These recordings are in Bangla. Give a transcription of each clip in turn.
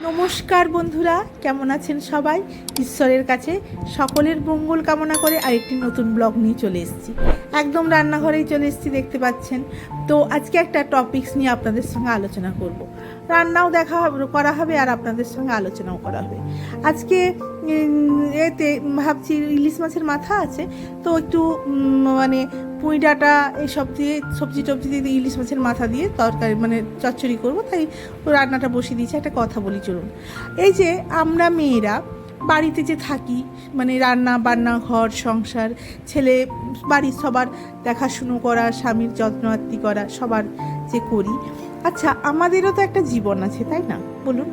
নমস্কার বন্ধুরা, কেমন আছেন সবাই? ঈশ্বরের কাছে সকলের মঙ্গল কামনা করে আরেকটি নতুন ব্লগ নিয়ে চলে এসেছি। একদম রান্নাঘরেই চলে এসেছি, দেখতে পাচ্ছেন। তো আজকে একটা টপিকস নিয়ে আপনাদের সঙ্গে আলোচনা করব। রান্নাও দেখা হবে, করা হবে আর আপনাদের সঙ্গে আলোচনাও করা হবে। আজকে এতে ভাবছি ইলিশ মাছের মাথা আছে, তো একটু মানে পুঁই ডাঁটা এইসব দিয়ে, সবজি টবজি দিয়ে ইলিশ মাছের মাথা দিয়ে তরকারি মানে চচ্চড়ি করব, তাই রান্নাটা বসিয়ে দিয়েছে, একটা কথা বলি, চলুন। এই যে আমরা মেয়েরা বাড়িতে যে থাকি মানে রান্না বান্না, ঘর, সংসার, ছেলে, বাড়ির সবার দেখাশুনো করা, স্বামীর যত্নআত্তি করা, সবার যে করি আচ্ছা আমাদেরও তো একটা জীবন আছে, তাই না? বলুন।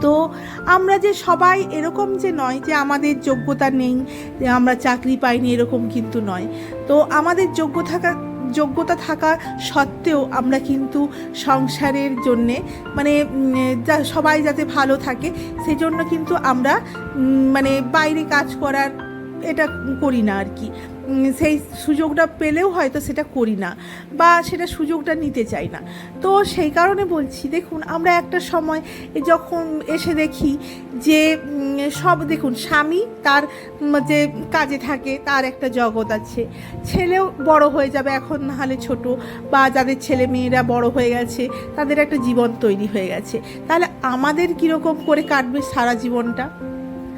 তো আমরা যে সবাই এরকম যে নয় যে আমাদের যোগ্যতা নেই আমরা চাকরি পাইনি, এরকম কিন্তু নয়। তো আমাদের যোগ্য থাকা, যোগ্যতা থাকা সত্ত্বেও আমরা কিন্তু সংসারের জন্যে মানে যা- সবাই যাতে ভালো থাকে সেই জন্য কিন্তু আমরা মানে বাইরে কাজ করার এটা করি না আর কি। সেই সুযোগটা পেলেও হয়তো সেটা করি না বা সেটা সুযোগটা নিতে চাই না। তো সেই কারণে বলছি, দেখুন, আমরা একটা সময় যখন এসে দেখি যে সব দেখুন, স্বামী তার যে কাজে থাকে, তার একটা জগৎ আছে। ছেলেও বড় হয়ে যাবে এখন নাহলে ছোট বা যাদের ছেলে মেয়েরা বড় হয়ে গেছে, তাদের একটা জীবন তৈরি হয়ে গেছে। তাহলে আমাদের কীরকম করে কাটবে সারা জীবনটা?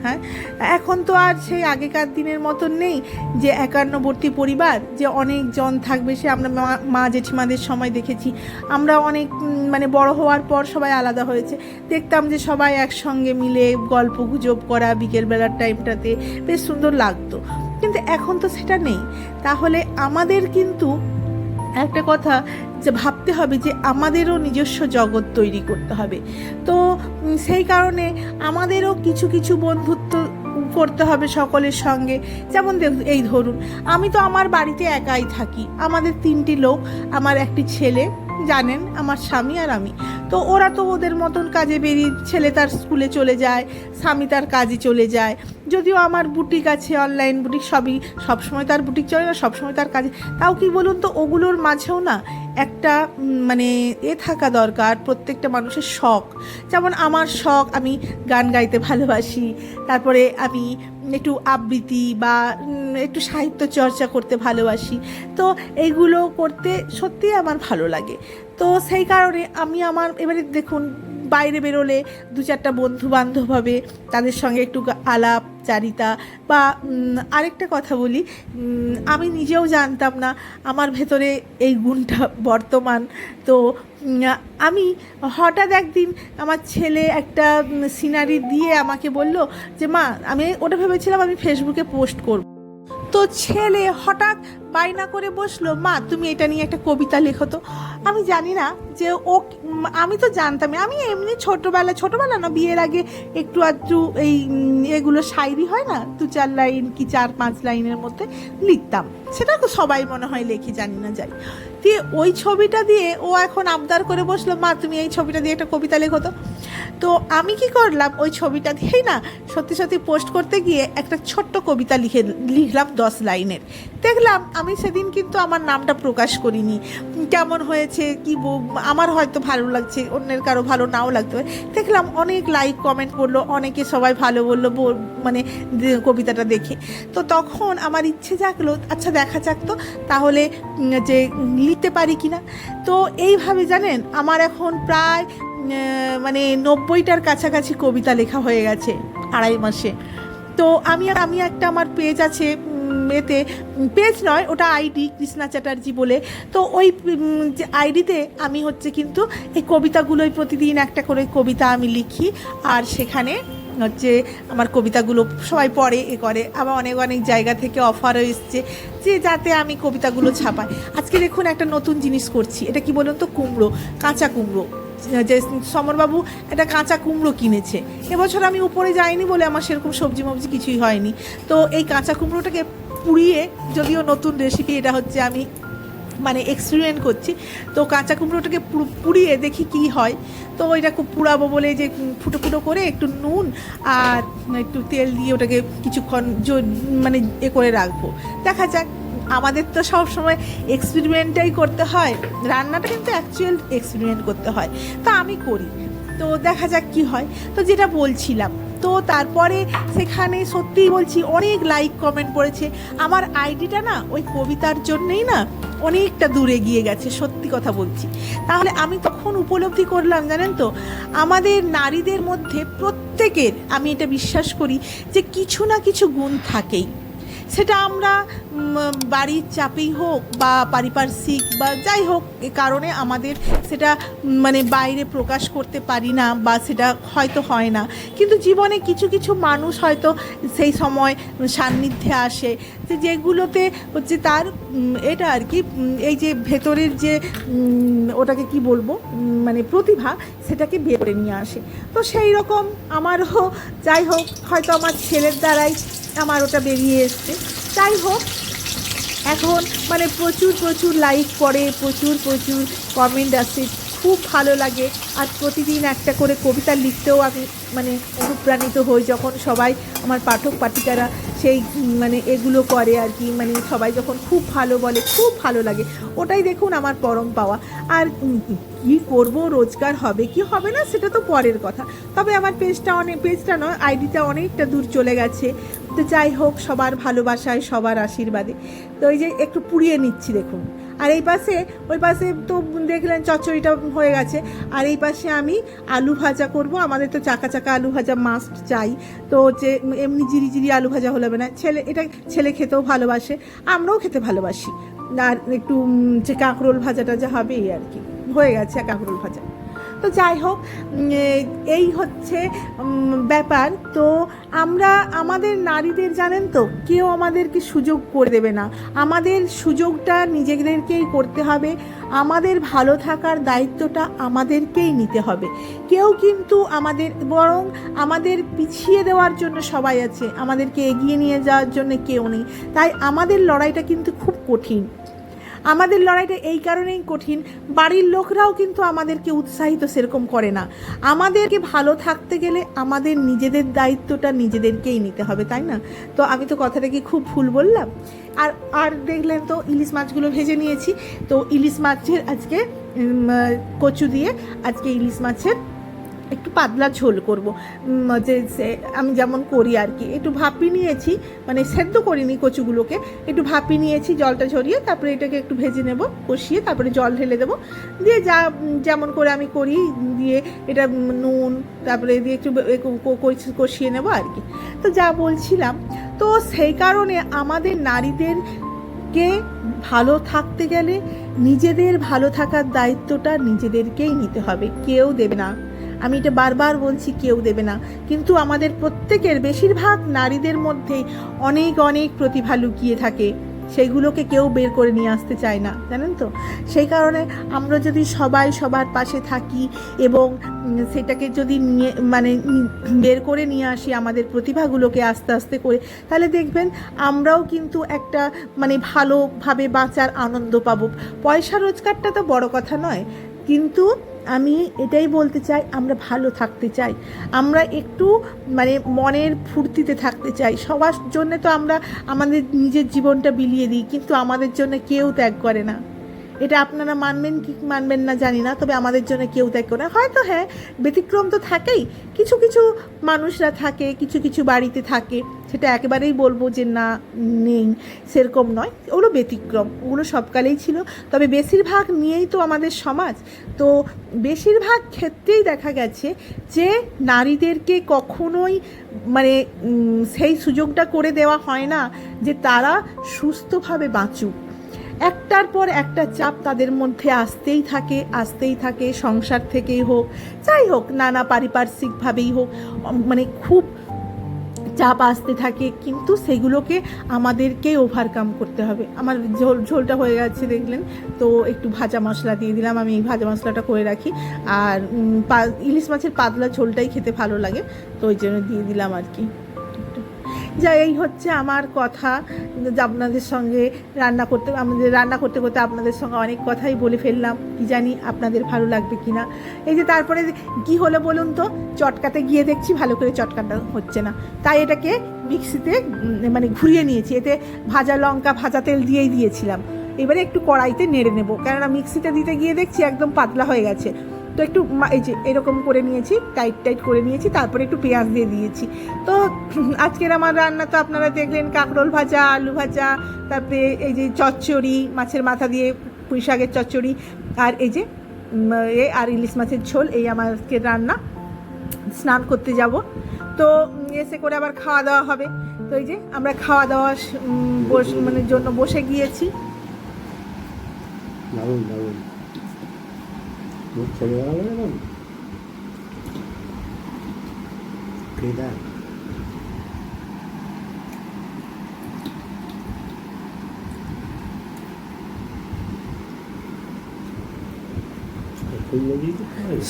হ্যাঁ? এখন তো আর সেই আগেকার দিনের মতন নেই যে একান্নবর্তী পরিবার, যে অনেক জন থাকবে, সে আমরা মা জেঠিমাদের সময় দেখেছি। আমরা অনেক মানে বড় হওয়ার পর সবাই আলাদা হয়েছে। দেখতাম যে সবাই একসঙ্গে মিলে গল্প গুজব করা বিকেলবেলার টাইমটাতে, বেশ সুন্দর লাগতো। কিন্তু এখন তো সেটা নেই। তাহলে আমাদের কিন্তু একটা কথা যে ভাবতে হবে যে আমাদেরও নিজস্ব জগৎ তৈরি করতে হবে। তো সেই কারণে আমাদেরও কিছু কিছু বন্ধুত্ব করতে হবে সকলের সঙ্গে। যেমন এই ধরুন, আমি তো আমার বাড়িতে একাই থাকি। আমাদের তিনটি লোক, আমার একটি ছেলে, জানেন, আমার স্বামী আর আমি। তো ওরা তো ওদের মতন কাজে বেরিয়ে ছেলে তার স্কুলে চলে যায়, স্বামী তার কাজে চলে যায়। যদিও আমার বুটিক আছে অনলাইন বুটিক সবই, সবসময় তার বুটিক চলে না, সবসময় তার কাজে। তাও কি বলুন তো, ওগুলোর মাঝেও না একটা মানে এ থাকা দরকার, প্রত্যেকটা মানুষের শখ। যেমন আমার শখ, আমি গান গাইতে ভালোবাসি, তারপরে আমি একটু আবৃত্তি বা একটু সাহিত্য চর্চা করতে ভালোবাসি। তো এইগুলো করতে সত্যিই আমার ভালো লাগে। তো সেই কারণে আমি আমার, এবারে দেখুন বাইরে বেরোলে দু চারটা বন্ধু বান্ধব হবে, তাদের সঙ্গে একটু আলাপ, চারিতা বা আরেকটা কথা বলি আমি নিজেও জানতাম না আমার ভেতরে এই গুণটা বর্তমান। তো আমি হঠাৎ একদিন আমার ছেলে একটা সিনারি দিয়ে আমাকে বলল যে, মা, আমি ওটা ভেবেছিলাম আমি ফেসবুকে পোস্ট করব। তো ছেলে হঠাৎ বায়না করে বসল, মা, তুমি এটা নিয়ে একটা কবিতা লেখো তো। আমি জানি না যে ও আমি তো জানতামই। আমি এমনি ছোটোবেলা ছোটোবেলা না, বিয়ের আগে একটু আধটু এই এগুলো শায়রি হয় না? দু চার লাইন কি চার পাঁচ লাইনের মধ্যে লিখতাম। সেটা তো সবাই মনে হয় লেখি, জানি না যাই। দিয়ে ওই ছবিটা দিয়ে ও এখন আবদার করে বসল, মা, তুমি এই ছবিটা দিয়ে একটা কবিতা লেখো তো। তো আমি কি করলাম, ওই ছবিটা দিয়েই না, সত্যি সত্যি পোস্ট করতে গিয়ে একটা ছোট্ট কবিতা লিখে, লিখলাম দশ লাইনের। দেখলাম আমি সেদিন কিন্তু আমার নামটা প্রকাশ করিনি। কেমন হয়েছে কি বো- আমার হয়তো ভালো লাগছে, অন্যের কারও ভালো নাও লাগতে পারে। দেখলাম অনেক লাইক কমেন্ট করল, অনেকে সবাই ভালো বলল মানে কবিতাটা দেখে। তো তখন আমার ইচ্ছে জাগলো আচ্ছা দেখা যাক তো, তাহলে যে লিখতে পারি কি না তো এইভাবে জানেন, আমার এখন প্রায় মানে নব্বইটার কাছাকাছি কবিতা লেখা হয়ে গেছে, আড়াই মাসে। তো আমি আমি একটা আমার পেজ আছে এতে পেজ নয়, ওটা আইডি কৃষ্ণা চ্যাটার্জি বলে। তো ওই যে আইডিতে আমি হচ্ছে কিন্তু এই কবিতাগুলোই প্রতিদিন একটা করে কবিতা আমি লিখি, আর সেখানে হচ্ছে আমার কবিতাগুলো সবাই পড়ে, এ করে। আবার অনেক অনেক জায়গা থেকে অফারও এসছে যে যাতে আমি কবিতাগুলো ছাপাই। আজকে দেখুন একটা নতুন জিনিস করছি, এটা কি বলুন তো? কুমড়ো, কাঁচা কুমড়ো। যে সমরবাবু একটা কাঁচা কুমড়ো কিনেছে। এবছর আমি উপরে যাইনি বলে আমার সেরকম সবজি মবজি কিছুই হয়নি। তো এই কাঁচা কুমড়োটাকে পুড়িয়ে যদিও নতুন রেসিপি এটা হচ্ছে আমি মানে এক্সপেরিমেন্ট করছি। তো কাঁচা কুমড়োটাকে পুড়িয়ে দেখি কি হয়। তো ওইটা খুব পুড়াবো বলে যে ফুটো ফুটো করে একটু নুন আর একটু তেল দিয়ে ওটাকে কিছুক্ষণ মানে এ করে রাখব। দেখা যাক, আমাদের তো সব সময় এক্সপেরিমেন্টটাই করতে হয়। রান্নাটা কিন্তু অ্যাকচুয়াল এক্সপেরিমেন্ট করতে হয়। তা আমি করি। তো দেখা যাক কি হয়। তো যেটা বলছিলাম তো তারপরে সেখানে সত্যিই বলছি অনেক লাইক কমেন্ট পড়েছে। আমার আইডিটা না ওই কবিতার জন্যেই না অনেকটা দূরে গিয়ে গেছে, সত্যি কথা বলছি। তাহলে আমি তখন উপলব্ধি করলাম, জানেন তো? আমাদের নারীদের মধ্যে প্রত্যেকের, আমি এটা বিশ্বাস করি, যে কিছু না কিছু গুণ থাকেই। সেটা আমরা বাড়ির চাপেই হোক বা পারিপার্শ্বিক বা যাই হোক এ কারণে আমাদের সেটা মানে বাইরে প্রকাশ করতে পারি না বা সেটা হয়তো হয় না। কিন্তু জীবনে কিছু কিছু মানুষ হয়তো সেই সময় সান্নিধ্যে আসে যেগুলোতে হচ্ছে তার এটা আর কি এই যে ভেতরের যে ওটাকে কি বলব মানে প্রতিভা সেটাকে বের করে নিয়ে আসে। তো সেই রকম আমারও যাই হোক, হয়তো আমার ছেলের দ্বারাই আমার ওটা বেরিয়ে এসছে। যাই হোক, এখন মানে প্রচুর প্রচুর লাইক করে, প্রচুর প্রচুর কমেন্ট আসে। খুব ভালো লাগে। আর প্রতিদিন একটা করে কবিতা লিখতেও আমি মানে অনুপ্রাণিত হই যখন সবাই আমার পাঠক পাঠিকারা সেই মানে এগুলো করে আর কি মানে সবাই যখন খুব ভালো বলে, খুব ভালো লাগে, ওটাই দেখুন আমার পরম পাওয়া। আর কি করব, রোজগার হবে কি হবে না, সেটা তো পরের কথা। তবে আমার পেজটা অনেক পেজটা নয় আইডিটা অনেকটা দূর চলে গেছে। তো যাই হোক, সবার ভালোবাসায়, সবার আশীর্বাদে। তো এই যে একটু পুড়িয়ে নিচ্ছি, দেখুন। আর এই পাশে, ওই পাশে তো দেখলেন চচ্চড়িটা হয়ে গেছে। আর এই পাশে আমি আলু ভাজা করব। আমাদের তো চাকা চাকা আলু ভাজা মাস্ট চাই। তো যে এমনি জিরি জিরি আলু ভাজা হলে না। ছেলে, এটা ছেলে খেতেও ভালোবাসে, আমরাও খেতে ভালোবাসি। আর একটু যে কাঁকরোল ভাজাটা যা হবে এই আর কি। হয়ে গেছে কাঁকরোল ভাজা। তো যাই হোক এই হচ্ছে ব্যাপার। তো আমরা আমাদের নারীদের, জানেন তো, কেউ আমাদেরকে সুযোগ করে দেবে না। আমাদের সুযোগটা নিজেদেরকেই করতে হবে। আমাদের ভালো থাকার দায়িত্বটা আমাদেরকেই নিতে হবে। কেউ কিন্তু আমাদের, বরং আমাদের পিছিয়ে দেওয়ার জন্য সবাই আছে। আমাদেরকে এগিয়ে নিয়ে যাওয়ার জন্য কেউ নেই। তাই আমাদের লড়াইটা কিন্তু খুব কঠিন। আমাদের লড়াইটা এই কারণেই কঠিন। বাড়ির লোকরাও কিন্তু আমাদেরকে উৎসাহিত সেরকম করে না। আমাদেরকে ভালো থাকতে গেলে আমাদের নিজেদের দায়িত্বটা নিজেদেরকেই নিতে হবে, তাই না? তো আমি তো কথাটা কি খুব ভুল বললাম? আর আর দেখলেন তো ইলিশ মাছগুলো ভেজে নিয়েছি। তো ইলিশ মাছের আজকে কচু দিয়ে আজকে ইলিশ মাছের একটু পাতলা ঝোল করব। যে আমি যেমন করি আর কি। একটু ভাপি নিয়েছি মানে সেদ্ধ করিনি কচুগুলোকে। একটু ভাপি নিয়েছি, জলটা ঝরিয়ে তারপরে এটাকে একটু ভেজে নেব, কষিয়ে তারপরে জল ঢেলে দেবো। দিয়ে যা যেমন করে আমি করি, দিয়ে এটা নুন, তারপরে দিয়ে একটু কো- কষিয়ে নেব আর কি। তো যা বলছিলাম, তো সেই কারণে আমাদের নারীদেরকে ভালো থাকতে গেলে নিজেদের ভালো থাকার দায়িত্বটা নিজেদেরকেই নিতে হবে, কেউ দেবে না। আমি এটা বারবার বলছি, কেউ দেবে না। কিন্তু আমাদের প্রত্যেকের বেশিরভাগ নারীদের মধ্যেই অনেক অনেক প্রতিভা লুকিয়ে থাকে। সেইগুলোকে কেউ বের করে নিয়ে আসতে চায় না, জানেন তো? সেই কারণে আমরা যদি সবাই সবার পাশে থাকি এবং সেটাকে যদি নিয়ে মানে বের করে নিয়ে আসি আমাদের প্রতিভাগুলোকে আস্তে আস্তে করে, তাহলে দেখবেন আমরাও কিন্তু একটা মানে ভালোভাবে বাঁচার আনন্দ পাবো। পয়সা রোজগারটা তো বড় কথা নয়। কিন্তু আমি এটাই বলতে চাই, আমরা ভালো থাকতে চাই। আমরা একটু মানে মনের ফুর্তিতে থাকতে চাই। সবার জন্য তো আমরা আমাদের নিজের জীবনটা বিলিয়ে দিই, কিন্তু আমাদের জন্য কেউ ত্যাগ করে না। এটা আপনারা মানবেন কি মানবেন না জানি না, তবে আমাদের জন্য কেউ ত্যাগ করে। হয়তো হ্যাঁ ব্যতিক্রম তো থাকেই। কিছু কিছু মানুষরা থাকে, কিছু কিছু বাড়িতে থাকে। সেটা একেবারেই বলব যে না, নেই, সেরকম নয়। ওগুলো ব্যতিক্রম, ওগুলো সবকালেই ছিল। তবে বেশিরভাগ নিয়েই তো আমাদের সমাজ। তো বেশিরভাগ ক্ষেত্রেই দেখা গেছে যে নারীদেরকে কখনোই মানে সেই সুযোগটা করে দেওয়া হয় না যে তারা সুস্থভাবে বাঁচুক। একটার পর একটা চাপ তাদের মধ্যে আসতেই থাকে আসতেই থাকে, সংসার থেকেই হোক, যাই হোক, নানা পারিপার্শ্বিকভাবেই হোক মানে খুব চাপ আসতে থাকে, কিন্তু সেগুলোকে আমাদেরকে ওভারকাম করতে হবে। আমার ঝোল, ঝোলটা হয়ে গেছে, দেখলেন? তো একটু ভাজা মশলা দিয়ে দিলাম, আমি এই ভাজা মশলাটা করে রাখি। আর ইলিশ মাছের পাতলা ঝোলটাই খেতে ভালো লাগে, তো ওই জন্য দিয়ে দিলাম আর কি। যা এই হচ্ছে আমার কথা। আপনাদের সঙ্গে রান্না করতে, আমাদের রান্না করতে করতে আপনাদের সঙ্গে অনেক কথাই বলে ফেললাম। কি জানি আপনাদের ভালো লাগবে কি না। এই যে তারপরে কি হলো বলুন তো? চটকাতে গিয়ে দেখছি ভালো করে চটকাটা হচ্ছে না। তাই এটাকে মিক্সিতে মানে ঘুরিয়ে নিয়েছি। এতে ভাজা লঙ্কা, ভাজা তেল দিয়েই দিয়েছিলাম। এবারে একটু কড়াইতে নেড়ে নেব। কেননা মিক্সিতে দিতে গিয়ে দেখছি একদম পাতলা হয়ে গেছে। তো একটু এই যে এরকম করে নিয়েছি টাইট টাইট করে নিয়েছি, তারপরে একটু পেঁয়াজ দিয়ে দিয়েছি। তো আজকের আমার রান্না তো আপনারা দেখলেন, কাঁকরোল ভাজা, আলু ভাজা, তারপরে এই যে চচ্চড়ি, মাছের মাথা দিয়ে পুঁই শাকের চচ্চড়ি, আর এই যে এ আর ইলিশ মাছের ঝোল, এই আমার আজকের রান্না। স্নান করতে যাব। তো এসে করে আবার খাওয়া দাওয়া হবে। তো এই যে, আমরা খাওয়া দাওয়া বস মানে জন্য বসে গিয়েছি। দারুণ দারুণ।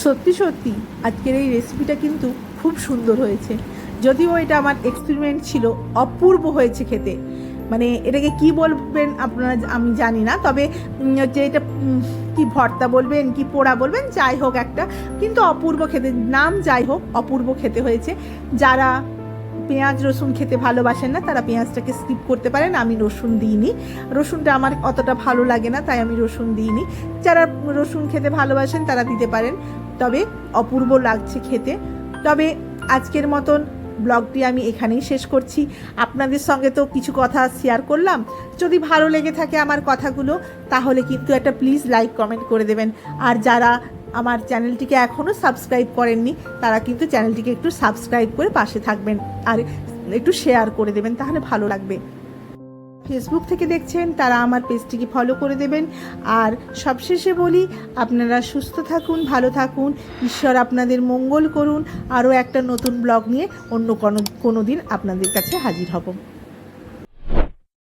সত্যি সত্যি, আজকের এই রেসিপিটা কিন্তু খুব সুন্দর হয়েছে। যদিও এটা আমার এক্সপেরিমেন্ট ছিল, অপূর্ব হয়েছে খেতে। মানে এটাকে কি বলবেন আপনারা আমি জানি না, তবে যে এটা কি ভর্তা বলবেন, কি পোড়া বলবেন, যাই হোক একটা। কিন্তু অপূর্ব খেতে, নাম যাই হোক, অপূর্ব খেতে হয়েছে। যারা পেঁয়াজ, রসুন খেতে ভালোবাসেন না, তারা পেঁয়াজটাকে স্কিপ করতে পারেন, আমি রসুন দিইনি। রসুনটা আমার অতটা ভালো লাগে না, তাই আমি রসুন দিইনি। যারা রসুন খেতে ভালোবাসেন, তারা দিতে পারেন। তবে অপূর্ব লাগছে খেতে। তবে আজকের মতন ব্লগটি আমি এখানেই শেষ করছি। আপনাদের সঙ্গে তো কিছু কথা শেয়ার করলাম। যদি ভালো লেগে থাকে আমার কথাগুলো, তাহলে কিন্তু একটা প্লিজ লাইক কমেন্ট করে দেবেন। আর যারা আমার চ্যানেলটিকে এখনও সাবস্ক্রাইব করেননি, তারা কিন্তু চ্যানেলটিকে একটু সাবস্ক্রাইব করে পাশে থাকবেন। আর একটু শেয়ার করে দেবেন, তাহলে ভালো লাগবে। ফেসবুক থেকে দেখছেন, তারা আমার পেজটিকে ফলো করে দেবেন। আর সবশেষে বলি, আপনারা সুস্থ থাকুন, ভালো থাকুন। ঈশ্বর আপনাদের মঙ্গল করুন। আরও একটা নতুন ব্লগ নিয়ে অন্য কোনো কোনো দিন আপনাদের কাছে হাজির হব।